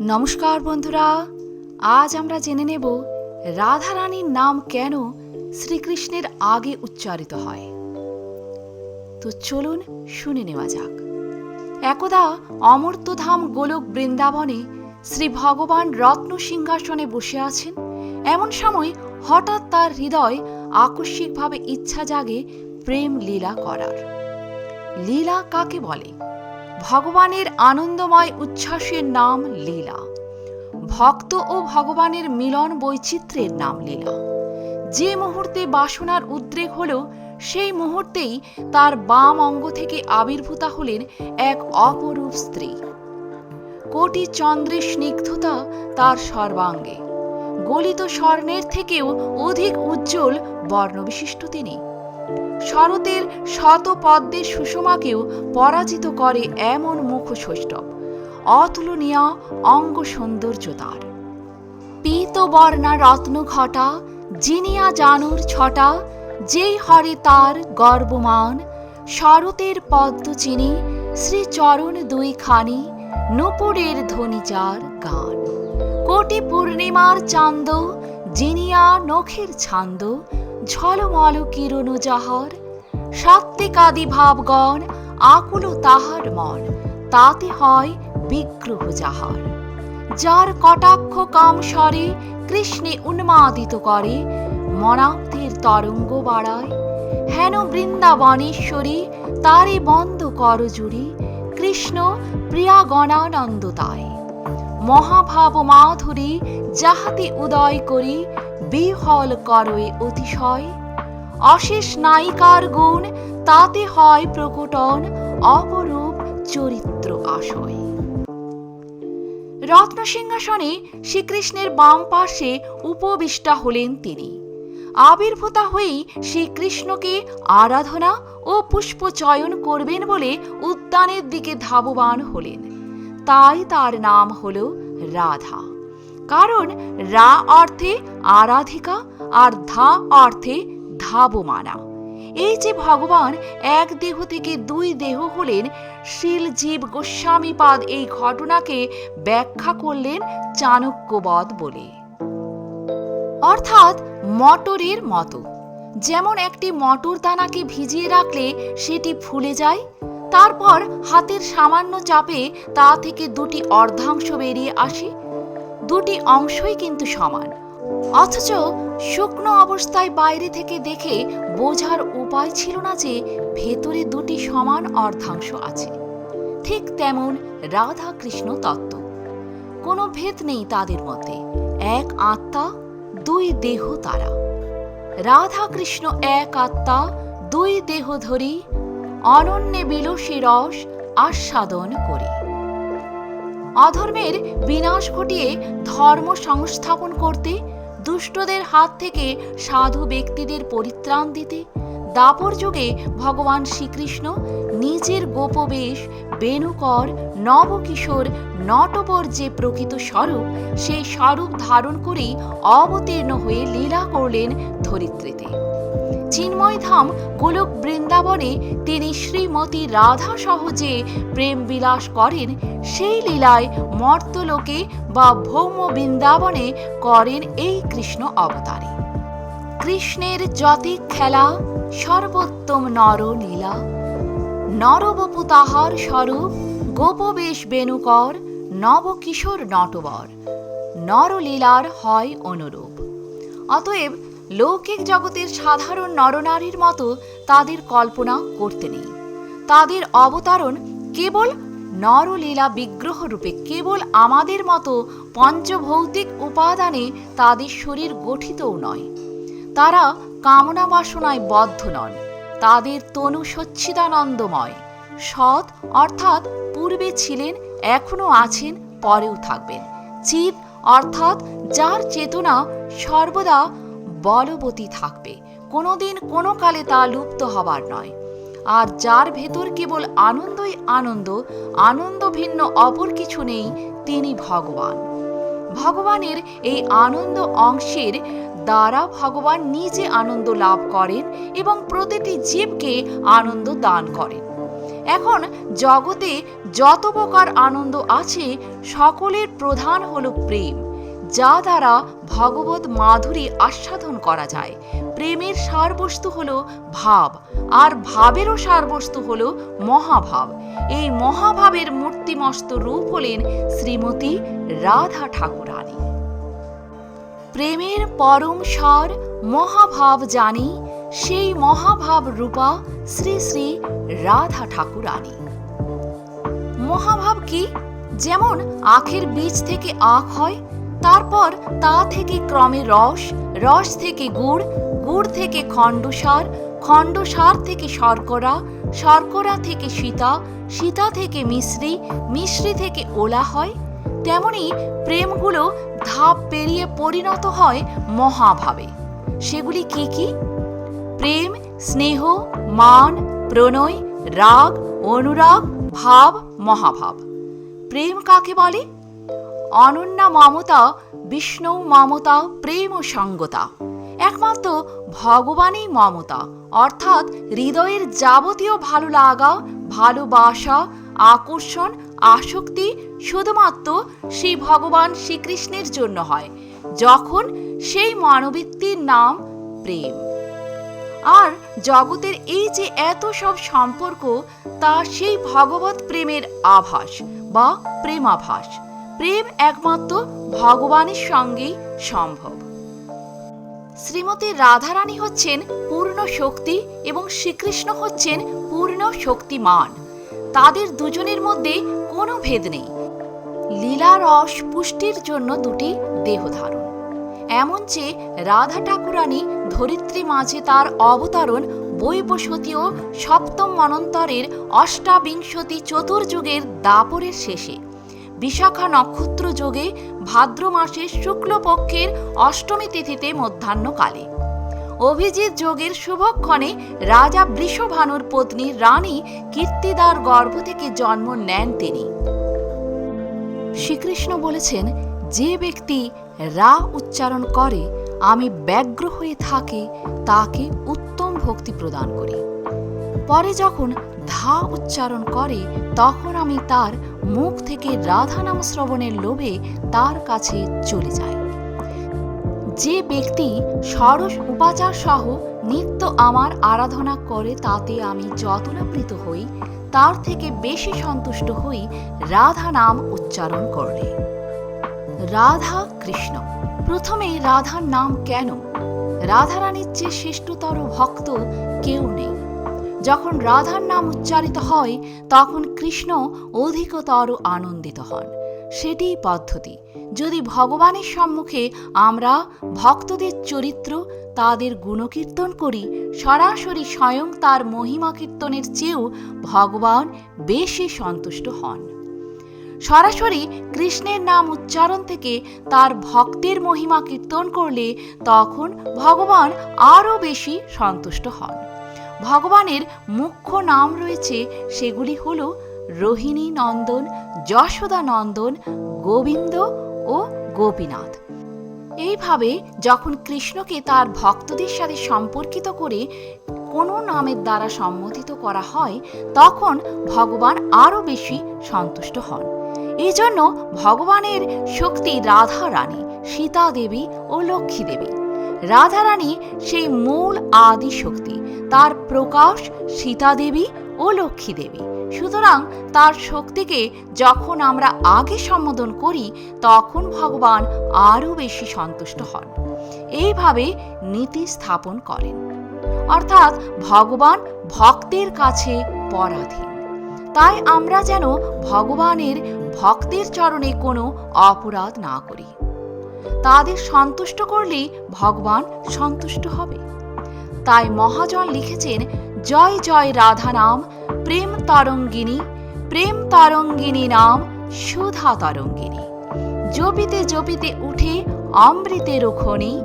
নমস্কার বন্ধুরা, আজ আমরা জেনে নেব রাধারানীর নাম কেন শ্রীকৃষ্ণের আগে উচ্চারিত হয়। তো চলুন শুনে নেওয়া যাক। একদা অমর্ত্যধাম গোলক বৃন্দাবনে শ্রী ভগবান রত্ন সিংহাসনে বসে আছেন। এমন সময় হঠাৎ তার হৃদয় আকস্মিকভাবে ইচ্ছা জাগে প্রেম লীলা করার। লীলা কাকে বলে? ভগবানের আনন্দময় উচ্ছ্বাসের নাম লীলা। ভক্ত ও ভগবানের মিলন বৈচিত্র্যের নাম লীলা। যে মুহূর্তে বাসনার উদ্রেক হল, সেই মুহূর্তেই তার বাম অঙ্গ থেকে আবির্ভূতা হলেন এক অপরূপ স্ত্রী। কোটি চন্দ্রের স্নিগ্ধতা তার সর্বাঙ্গে। গলিত স্বর্ণের থেকেও অধিক উজ্জ্বল বর্ণবিশিষ্ট তিনি। শরতের শত পদ্মের সুষমাকেও পরাজিত করে এমন মুখ সৌষ্ঠব অতুলনীয় অঙ্গ সৌন্দর্য তার। পীত বর্ণা রত্ন ঘটা, জিনিয়া জানুর ছটা, যেই হরে তার গর্বমান, শরতের পদ্ম চিনি, শ্রীচরণ দুই খানি নুপুরের ধ্বনি গান। কোটি পূর্ণিমার চান্দ, জিনিয়া নখের ছান্দ ঝলমল কিরণ যাহার সাত্বিকাদি ভাবগণ আকুল তাহার মন, তাতে হয় বিগ্রহ যাহার। যার কটাক্ষ কাম স্বরে কৃষ্ণে উন্মাদিত করে মনাব্দের তরঙ্গ বাড়ায়, হেন বৃন্দাবনেশ্বরী তারে বন্ধ কর জুড়ি, কৃষ্ণ প্রিয়া গণানন্দ তাই। মহাভাব মাধুরী যাহাতে উদয় করি বিহল করয়ে অতিশয়। অশেষ নায়িকার গুণ, তাতে হয় প্রকটন, অপরূপ চরিত্র আশয়। রত্ন সিংহাসনে শ্রীকৃষ্ণের বাম পাশে উপবিষ্টা হলেন তিনি। আবির্ভূতা হয়েই শ্রীকৃষ্ণকে আরাধনা ও পুষ্পচয়ন করবেন বলে উদ্যানের দিকে ধাবমান হলেন। তাই তার নাম হল রাধা। কারণ রা অর্থে আরাধিকা আর ধা অর্থে ধাবমানা। এই যে ভগবান এক দেহ থেকে দুই দেহ হলেন, শিলজীব গোস্বামীপাদ এই ঘটনাকে ব্যাখ্যা করলেন চাণক্যবধ বলে। অর্থাৎ মটরের মতো। যেমন একটি মটর দানাকে ভিজিয়ে রাখলে সেটি ফুলে যায়, তারপর হাতের সামান্য চাপে তা থেকে দুটি অর্ধাংশ বেরিয়ে আসে দুটি অংশই কিন্তু সমান। অথচ শুকনো অবস্থায় বাইরে থেকে দেখে বোঝার উপায় ছিল না যে ভেতরে দুটি সমান অর্ধাংশ আছে। ঠিক তেমন রাধা কৃষ্ণ তত্ত্ব। কোনো ভেদ নেই তাদের মধ্যে। এক আত্মা, দুই দেহ তারা। রাধা কৃষ্ণ এক আত্মা, দুই দেহ ধরি, অনন্যে বিলসী রস আস্বাদন করি। অধর্মের বিনাশ ঘটিয়ে ধর্ম সংস্থাপন করতে, দুষ্টদের হাত থেকে সাধু ব্যক্তিদের পরিত্রাণ দিতে, দাপর যুগে ভগবান শ্রীকৃষ্ণ নিজের গোপবেশ, বেণুকর, নবকিশোর, নটবর যে প্রকৃত স্বরূপ, সেই স্বরূপ ধারণ করেই অবতীর্ণ হয়ে লীলা করলেন ধরিত্রীতে। চিন্ময় ধাম গোলক বৃন্দাবনে তিনি শ্রীমতী রাধা সহজে প্রেম বিলাস করেন। সেই লীলায় মর্তলোকে বা ভৌম বৃন্দাবনে করেন এই কৃষ্ণ অবতারে। কৃষ্ণের যতি খেলা, সর্বোত্তম নর লীলা। নরবপু তাহার স্বরূপ, গোপবেশ বেণুকর, নবকিশোর নটবর। নরলীলার হয় অনুরূপ। অতএব লৌকিক জগতের সাধারণ নরনারীর মতো তাদের কল্পনা করতে নেই। তাদের অবতারণ কেবল নরলীলা বিগ্রহ রূপে, কেবল আমাদের মতো পঞ্চভৌতিক উপাদানে তাদের শরীর গঠিতও নয়। তারা কামনা বাসনায় বদ্ধ নন। তাদের তনু সচ্ছিদানন্দময় সৎ অর্থাৎ পূর্বে ছিলেন, এখনও আছেন, পরেও থাকবেন। চিত অর্থাৎ যার চেতনা সর্বদা বলবতী থাকবে। কোনোদিন কোনো কালে তা লুপ্ত হবার নয়। আর যার ভেতর কেবল আনন্দই আনন্দ আনন্দ ভিন্ন অপর কিছু নেই, তিনি ভগবান। ভগবানের এই আনন্দ অংশের দ্বারা ভগবান নিজে আনন্দ লাভ করেন এবং প্রতিটি জীবকে আনন্দ দান করেন। এখন জগতে যত প্রকার আনন্দ আছে, সকলের প্রধান হলো প্রেম। যা দ্বারা ভগবত মাধুরী আস্বাদন করা যায়। প্রেমের সারবস্তু হলো ভাব, আর ভাবেরও সারবস্তু হলো মহাভাব। এই মহাভাবের মূর্তিমস্ত রূপ হলেন শ্রীমতী রাধা ঠাকুরানী। প্রেমের পরম সার মহাভাব জানি, সেই মহাভাব রূপা শ্রী শ্রী রাধা ঠাকুরানী। মহাভাব কি? যেমন আখের বীজ থেকে আখ হয় তারপর তা থেকে ক্রমে রস রস থেকে গুড় গুড় থেকে খণ্ডসার খণ্ডসার থেকে শর্করা শর্করা থেকে সীতা সীতা থেকে মিশ্রি মিশ্রি থেকে ওলা হয়। তেমনি প্রেমগুলো ধাপ পেরিয়ে পরিণত হয় মহাভাবে। সেগুলি কি কি? প্রেম, স্নেহ, মান, প্রণয়, রাগ, অনুরাগ, ভাব, মহাভাব। প্রেম কাকে বলে? অনন্যা মমতা, বিষ্ণু মমতা, প্রেম ও সঙ্গতা। একমাত্র ভগবানই মমতা। অর্থাৎ হৃদয়ের যাবতীয় ভালো লাগা ভালোবাসা আকর্ষণ, আসক্তি শুধুমাত্র সেই ভগবান শ্রীকৃষ্ণের জন্য হয়, যখন সেই মানবীত্বের নাম প্রেম। আর জগতের এই যে এত সব সম্পর্ক, তা সেই ভগবত প্রেমের আভাস বা প্রেমাভাস। প্রেম একমাত্র ভগবানের সঙ্গেই সম্ভব। শ্রীমতী রাধারানী হচ্ছেন পূর্ণ শক্তি এবং শ্রীকৃষ্ণ হচ্ছেন পূর্ণ শক্তিমান। তাদের দুজনের মধ্যে কোনো ভেদ নেই। লীলা রস পুষ্টির জন্য দুটি দেহ ধারণ। এমন যে রাধা ঠাকুরানী ধরিত্রী মাঝে তার অবতরণ বৈবসতীয় সপ্তম মনন্তরের অষ্টাবিংশতি চতুর্যুগের দাপরের শেষে বিশাখা নক্ষত্র যোগে ভাদ্র মাসের শুক্লপক্ষের অষ্টমী তিথিতে মধ্যাহ্নকালে। অভিজিৎ যোগের শুভক্ষণে রাজা বৃষভানুর পত্নী রানী কীর্তিদার গর্ভ থেকে জন্ম নেন তিনি। শ্রীকৃষ্ণ বলেছেন, যে ব্যক্তি রা উচ্চারণ করে, আমি ব্যগ্র হয়ে থাকি, তাকে উত্তম ভক্তি প্রদান করি। পরে যখন ধা উচ্চারণ করে, তখন আমি তার মুখ থেকে রাধা নাম শ্রবণের লোভে তার কাছে চলে যাই। যে ব্যক্তি সরস উপাচার সহ নিত্য আমার আরাধনা করে, তাতে আমি যতনাপ্রীত হই, তার থেকে বেশি সন্তুষ্ট হই রাধা নাম উচ্চারণ করলে। রাধা কৃষ্ণ। প্রথমে রাধার নাম কেন? রাধারানীর চেয়ে শ্রেষ্ঠতর ভক্ত কেউ নেই। যখন রাধার নাম উচ্চারিত হয়, তখন কৃষ্ণ অধিকতর আনন্দিত হন। সেটিই পদ্ধতি। যদি ভগবানের সম্মুখে আমরা ভক্তদের চরিত্র, তাদের গুণকীর্তন করি, সরাসরি স্বয়ং তার মহিমা কীর্তনের চেয়েও ভগবান বেশি সন্তুষ্ট হন। সরাসরি কৃষ্ণের নাম উচ্চারণ থেকে তার ভক্তের মহিমা কীর্তন করলে তখন ভগবান আরও বেশি সন্তুষ্ট হন। ভগবানের মুখ্য নাম রয়েছে সেগুলি হল রোহিণী নন্দন, যশোদা নন্দন, গোবিন্দ ও গোপীনাথ। এইভাবে যখন কৃষ্ণকে তার ভক্তদের সাথে সম্পর্কিত করে কোনো নামের দ্বারা সম্বোধিত করা হয়, তখন ভগবান আরও বেশি সন্তুষ্ট হন। এই জন্য ভগবানের শক্তি রাধা রানী, সীতা দেবী ও লক্ষ্মী দেবী। রাধা রানী সেই মূল আদি শক্তি, তার প্রকাশ সীতা দেবী ও লক্ষ্মী দেবী সুতরাং তার শক্তিকে যখন আমরা আগে সম্বোধন করি, তখন ভগবান আরও বেশি সন্তুষ্ট হন। এইভাবে নীতি স্থাপন করেন। অর্থাৎ ভগবান ভক্তের কাছে পরাধীন। তাই আমরা যেন ভগবানের ভক্তের চরণে কোনো অপরাধ না করি। তাদের সন্তুষ্ট করলেই ভগবান সন্তুষ্ট হবে। তাই মহাজন লিখেছেন, জয় জয় রাধা নাম, প্রেম তরঙ্গিনী প্রেম তরঙ্গিনী নাম, সুধা তরঙ্গিনী। জপিতে জপিতে উঠে অমৃতের খনি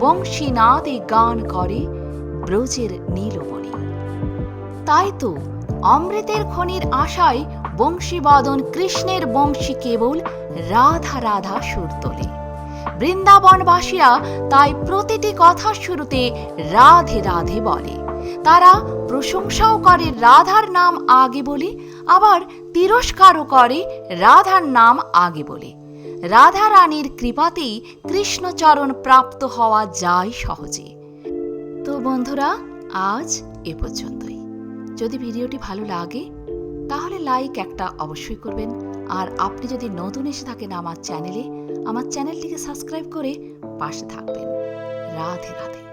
বংশীনাদে গান করে ব্রজের নীলমণি। তাই তো অমৃতের খনির আশায় বংশীবাদন কৃষ্ণের বংশী কেবল রাধা রাধা সুর তোলে। বৃন্দাবনবাসীরা তাই প্রতিটি কথার শুরুতে রাধে রাধে বলে। তারা প্রশংসাও করে রাধার নাম আগে বলে, আবার তিরস্কারও করে রাধার নাম আগে বলে। রাধা রানীর কৃপাতেই কৃষ্ণচরণ প্রাপ্ত হওয়া যায় সহজে। তো বন্ধুরা, আজ এ পর্যন্তই। যদি ভিডিওটি ভালো লাগে, তাহলে লাইক একটা অবশ্যই করবেন। আর আপনি যদি নতুন এসে থাকেন আমার চ্যানেলে আমার চ্যানেলটিকে সাবস্ক্রাইব করে পাশে থাকবেন। রাধে রাধে।